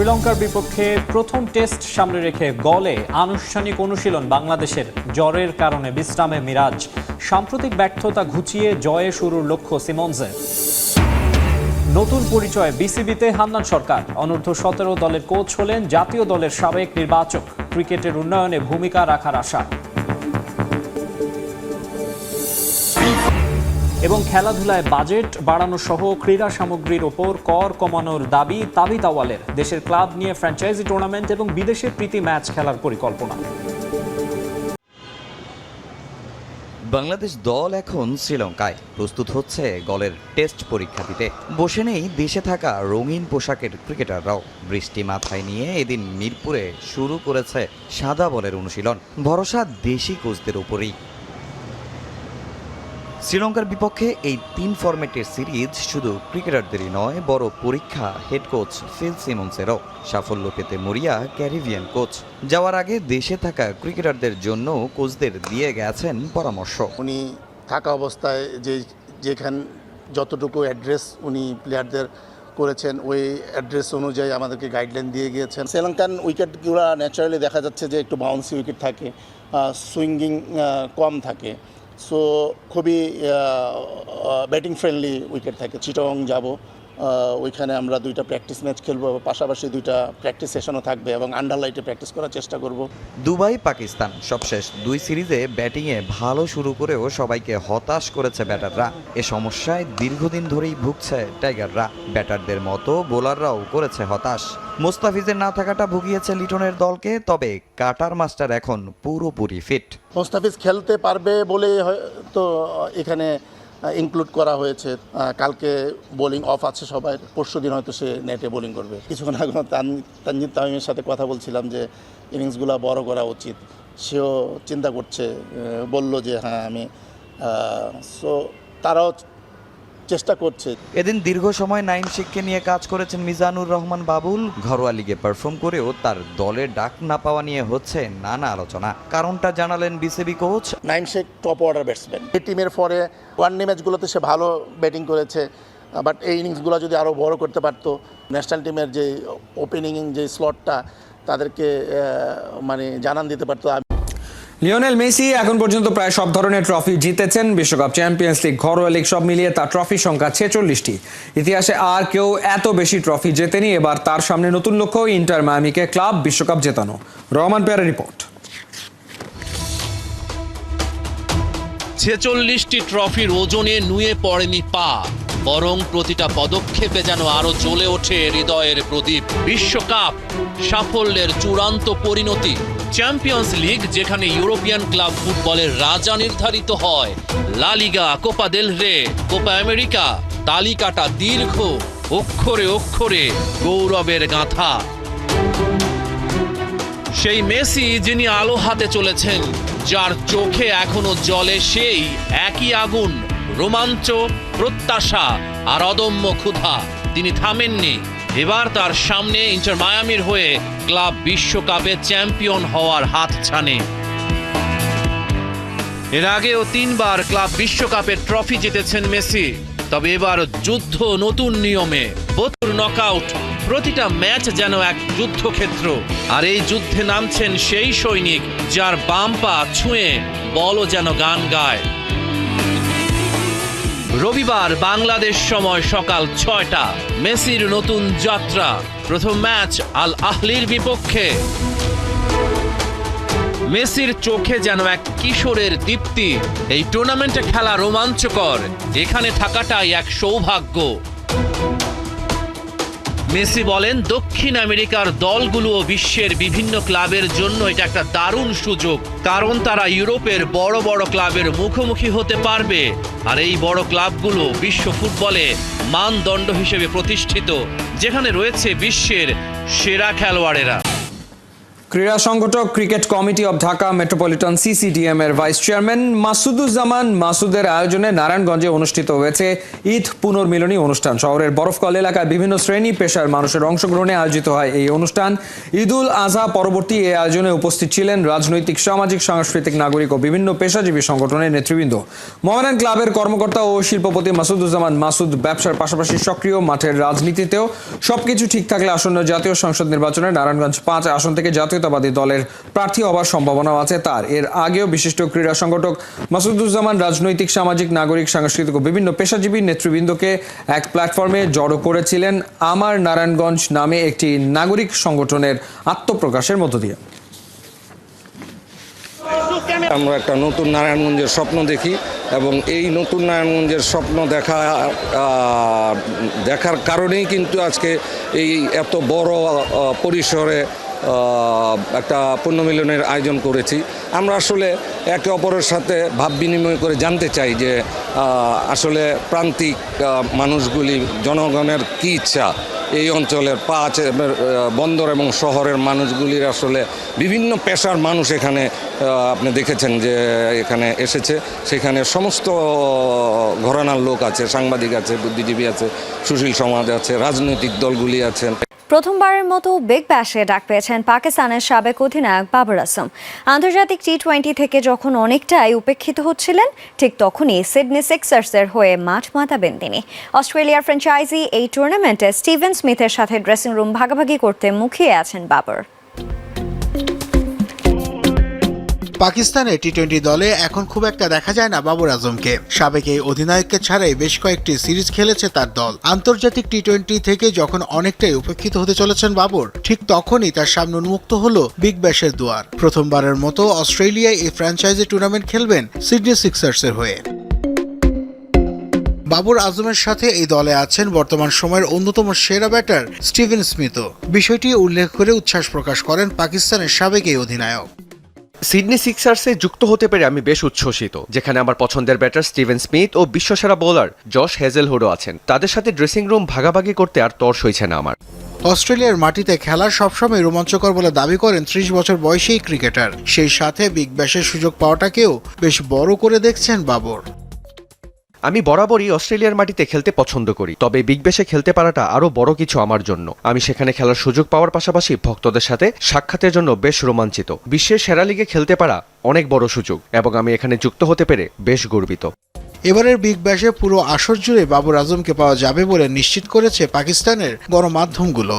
শ্রীলঙ্কার বিপক্ষে প্রথম টেস্ট সামনে রেখে গলে আনুষ্ঠানিক অনুশীলন বাংলাদেশের জ্বরের কারণে বিশ্রামে মিরাজ। সাম্প্রতিক ব্যর্থতা ঘুচিয়ে জয়ে শুরুর লক্ষ্য সিমন্সের নতুন পরিচয় বিসিবিতে হান্নান সরকার। অনূর্ধ্ব সতেরো দলের কোচ হলেন জাতীয় দলের সাবেক নির্বাচক। ক্রিকেটের উন্নয়নে ভূমিকা রাখার আশা। এবং খেলাধুলায় বাজেট বাড়ানো সহ ক্রীড়া সামগ্রীর ওপর কর কমানোর দাবি তাবি তাওয়ালের দেশের ক্লাব নিয়ে ফ্র্যাঞ্চাইজি টুর্নামেন্ট এবং বিদেশে প্রীতি ম্যাচ খেলার পরিকল্পনা। বাংলাদেশ দল এখন শ্রীলঙ্কায়। প্রস্তুত হচ্ছে গলের টেস্ট পরীক্ষা দিতে। বসে নেই দেশে থাকা রঙিন পোশাকের ক্রিকেটাররাও। বৃষ্টি মাথায় নিয়ে এদিন মিরপুরে শুরু করেছে সাদা বলের অনুশীলন। ভরসা দেশি কোচদের উপরেই। শ্রীলঙ্কার বিপক্ষে এই তিন ফরম্যাটের সিরিজ শুধু ক্রিকেটারদেরই নয়, বড় পরীক্ষা হেড কোচ ফিল সিমন্সেরও সাফল্য পেতে মরিয়া ক্যারিবিয়ান কোচ যাওয়ার আগে দেশে থাকা ক্রিকেটারদের জন্য কোচদের দিয়ে গেছেন পরামর্শ। উনি থাকা অবস্থায় যে, যেখান যতটুকু অ্যাড্রেস উনি প্লেয়ারদের করেছেন, ওই অ্যাড্রেস অনুযায়ী আমাদেরকে গাইডলাইন দিয়ে গিয়েছেন। শ্রীলঙ্কান উইকেটগুলো ন্যাচারালি দেখা যাচ্ছে যে একটু বাউন্সি উইকেট থাকে সুইঙ্গিং কম থাকে। সো খুবই ব্যাটিং ফ্রেন্ডলি উইকেট থাকে। চিটং যাব। ওইখানে আমরা দুইটা প্র্যাকটিস ম্যাচ খেলব পাশাপাশি দুইটা প্র্যাকটিস সেশনও থাকবে এবং আন্ডার লাইটে প্র্যাকটিস করার চেষ্টা করব। দুবাই পাকিস্তান সবশেষ দুই সিরিজে ব্যাটিংয়ে ভালো শুরু করেও সবাইকে হতাশ করেছে ব্যাটাররা। এ সমস্যায় দীর্ঘদিন ধরেই ভুগছে টাইগাররা। ব্যাটারদের মতো বোলাররাও করেছে হতাশ। মোস্তাফিজের না থাকাটা ভুগিয়েছে লিটনের দলকে তবে কাটার মাস্টার এখন পুরোপুরি ফিট মোস্তাফিজ খেলতে পারবে বলেই হয়তো এখানে ইনক্লুড করা হয়েছে। কালকে বোলিং অফ আছে সবাই পরশু দিন হয়তো সে নেটে বোলিং করবে। কিছুক্ষণ আগে তান- তানজিদ তামিমের সাথে কথা বলছিলাম যে ইনিংসগুলো বড় করা উচিত। সেও চিন্তা করছে বলল যে হ্যাঁ আমি সো তারাও চেষ্টা করছে। এদিন দীর্ঘ সময় নাইম শেখকে নিয়ে কাজ করেছেন মিজানুর রহমান বাবুল। ঘরোয়া লিগে পারফর্ম করেও তার দলে ডাক না পাওয়া নিয়ে হচ্ছে নানা আলোচনা। কারণটা জানালেন BCB coach Naim Sheikh top order batsman এই টিমের পরে ওয়ান ডে ম্যাচগুলোতে সে ভালো ব্যাটিং করেছে বাট এই ইনিংসগুলো যদি আরও বড় করতে পারতো ন্যাশনাল টিমের যে ওপেনিং যে স্লটটা তাদেরকে মানে জানান দিতে পারতো। লিওনেল মেসি এখন পর্যন্ত প্রায় সব ধরনের ট্রফি জিতেছেন। বিশ্বকাপ চ্যাম্পিয়ন্স লিগ ঘরোয়া লিগ সব মিলিয়ে তার ট্রফি সংখ্যা ছেচল্লিশটি। ইতিহাসে আর কেউ এত বেশি ট্রফি জেতেনি। এবার তার সামনে নতুন লক্ষ্য, ইন্টার মায়ামিকে ক্লাব বিশ্বকাপ জেতানো। রহমান পেয়ারের রিপোর্ট। ছেচল্লিশটি ট্রফির ওজনে নুয়ে পড়েনি পা, বরং প্রতিটা পদক্ষেপে যেন আরও জ্বলে ওঠে হৃদয়ের প্রদীপ। বিশ্বকাপ সাফল্যের চূড়ান্ত পরিণতি। চ্যাম্পিয়ন্স লিগ যেখানে ইউরোপিয়ান ক্লাব ফুটবলের রাজা নির্ধারিত হয়। লা লিগা কোপা দেল রে কোপা আমেরিকা তালিকাটা দীর্ঘ, অক্ষরে অক্ষরে গৌরবের গাঁথা। সেই মেসি যিনি আলো হাতে চলেছেন, যার চোখে এখনও জলে সেই একই আগুন, রোমাঞ্চ, প্রত্যাশা আর অদম্য ক্ষুধা। তিনি থামেননি। এবার তার সামনে ইন্টার মায়ামির হয়ে ক্লাব বিশ্বকাপে চ্যাম্পিয়ন হওয়ার হাত ছানে। এর আগেও তিনবার ক্লাব বিশ্বকাপের ট্রফি জিতেছেন মেসি, তবে এবার যুদ্ধ নতুন নিয়মে। বতুর নকআউট, প্রতিটা ম্যাচ যেন এক যুদ্ধক্ষেত্র। আর এই যুদ্ধে নামছেন সেই সৈনিক, যার বাম পা ছুঁয়ে বলও যেন গান গায়। রবিবার বাংলাদেশ সময় সকাল ছয়টা। মেসির নতুন যাত্রা। প্রথম ম্যাচ আল আহলির বিপক্ষে। মেসির চোখে যেন এক কিশোরের দীপ্তি। এই টুর্নামেন্টে খেলা রোমাঞ্চকর। এখানে থাকাটাই এক সৌভাগ্য। মেসি বলেন, দক্ষিণ আমেরিকার দলগুলো বিশ্বের বিভিন্ন ক্লাবের জন্য এটা একটা দারুণ সুযোগ। কারণ তারা ইউরোপের বড় বড় ক্লাবের মুখোমুখি হতে পারবে। আর এই বড় ক্লাবগুলো বিশ্ব ফুটবলে মানদণ্ড হিসেবে প্রতিষ্ঠিত, যেখানে রয়েছে বিশ্বের সেরা খেলোয়াড়েরা। ক্রীড়া সংগঠক cricket committee of Dhaka metropolitan CCDM এর ভাইস চেয়ারম্যান মাসুদুজ্জামান মাসুদের আয়োজনে নারায়ণগঞ্জে অনুষ্ঠিত হয়েছে ঈদ পুনর্মিলনী অনুষ্ঠান। শহরের বরফকল এলাকায় বিভিন্ন শ্রেণি পেশার মানুষের অংশগ্রহণে আয়োজিত হয় এই অনুষ্ঠান। ঈদুল আজহা পরবর্তী এই আয়োজনে উপস্থিত ছিলেন রাজনৈতিক, সামাজিক, সাংস্কৃতিক, নাগরিক ও বিভিন্ন পেশাজীবী সংগঠনের নেতৃবৃন্দ। মোহামেডান ক্লাবের কর্মকর্তা ও শিল্পপতি মাসুদুজ্জামান মাসুদ ব্যবসার পাশাপাশি সক্রিয় মাঠের রাজনীতিতেও সবকিছু ঠিক থাকলে আসন্ন জাতীয় সংসদ নির্বাচনে নারায়ণগঞ্জ পাঁচ আসন থেকে জাতীয়তাবাদী দলের প্রার্থী হবার সম্ভাবনাও আছে তার। এর আগেও বিশিষ্ট ক্রীড়া সংগঠক মাসুদুজ্জামান রাজনৈতিক, সামাজিক, নাগরিক, সাংস্কৃতিক ও বিভিন্ন পেশাজীবী নেতৃবৃন্দকে এক প্ল্যাটফর্মে জড়ো করেছিলেন আমার নারায়ণগঞ্জ নামে একটি নাগরিক সংগঠনের আত্মপ্রকাশের মধ্য দিয়ে। আমরা একটা নতুন নারায়ণগঞ্জের স্বপ্ন দেখি এবং এই নতুন নারায়ণগঞ্জের স্বপ্ন দেখা দেখার কারণেই কিন্তু আজকে এই এত বড় পরিসরে একটা পুণ্যমিলনের আয়োজন করেছি। আমরা আসলে একে অপরের সাথে ভাব বিনিময় করে জানতে চাই যে আসলে প্রান্তিক মানুষগুলি, জনগণের কী ইচ্ছা? এই অঞ্চলের পাঁচ বন্দর এবং শহরের মানুষগুলির আসলে বিভিন্ন পেশার মানুষ এখানে আপনি দেখেছেন যে এখানে এসেছে। সেখানে সমস্ত ঘরানার লোক আছে, সাংবাদিক আছে, বুদ্ধিজীবী আছে, সুশীল সমাজ আছে, রাজনৈতিক দলগুলি আছেন। প্রথমবারের মতো বিগ ব্যাশে ডাক পেয়েছেন পাকিস্তানের সাবেক অধিনায়ক বাবর আসম আন্তর্জাতিক টি টোয়েন্টি থেকে যখন অনেকটাই উপেক্ষিত হচ্ছিলেন, ঠিক তখনই সিডনি সিক্সার্সের হয়ে মাঠ মাতাবেন তিনি। অস্ট্রেলিয়ার ফ্র্যাঞ্চাইজি এই টুর্নামেন্টে স্টিভেন স্মিথের সাথে ড্রেসিং রুম ভাগাভাগি করতে মুখিয়ে আছেন বাবর। পাকিস্তানের টি টোয়েন্টি দলে এখন খুব একটা দেখা যায় না বাবর আজমকে। সাবেক এই অধিনায়ককে ছাড়াই বেশ কয়েকটি সিরিজ খেলেছে তার দল। আন্তর্জাতিক টি টোয়েন্টি থেকে যখন অনেকটাই উপেক্ষিত হতে চলেছেন বাবর, ঠিক তখনই তার সামনে উন্মুক্ত হল বিগ ব্যাশের দুয়ার। প্রথমবারের মতো অস্ট্রেলিয়ায় এই ফ্র্যাঞ্চাইজি টুর্নামেন্ট খেলবেন সিডনি সিক্সার্সের হয়ে। বাবর আজমের সাথে এই দলে আছেন বর্তমান সময়ের অন্যতম সেরা ব্যাটার স্টিভেন স্মিথও। বিষয়টি উল্লেখ করে উচ্ছ্বাস প্রকাশ করেন পাকিস্তানের সাবেক এই অধিনায়ক। সিডনি সিক্সার্সে যুক্ত হতে পেরে আমি বেশ উচ্ছ্বসিত, যেখানে আমার পছন্দের ব্যাটার স্টিভেন স্মিথ ও বিশ্বসেরা বোলার জশ হেজেলহুডও আছেন। তাদের সাথে ড্রেসিং রুম ভাগাভাগি করতে আর তর সইছে না আমার। অস্ট্রেলিয়ার মাটিতে খেলা সবসময় রোমাঞ্চকর বলে দাবি করেন ত্রিশ বছর বয়সী ক্রিকেটার। সেই সাথে বিগ ব্যাশের সুযোগ পাওয়াটাকেও বেশ বড় করে দেখছেন বাবর। আমি বরাবরই অস্ট্রেলিয়ার মাটিতে খেলতে পছন্দ করি, তবে বিগ বেশে খেলতে পারাটা আরও বড় কিছু আমার জন্য। আমি সেখানে খেলার সুযোগ পাওয়ার পাশাপাশি ভক্তদের সাথে সাক্ষাতের জন্য বেশ রোমাঞ্চিত। বিশ্বের সেরা লিগে খেলতে পারা অনেক বড় সুযোগ, এবং আমি এখানে যুক্ত হতে পেরে বেশ গর্বিত। এবারের বিগ ব্যাশে পুরো আসর জুড়ে বাবর আজমকে পাওয়া যাবে বলে নিশ্চিত করেছে পাকিস্তানের গণমাধ্যমগুলো।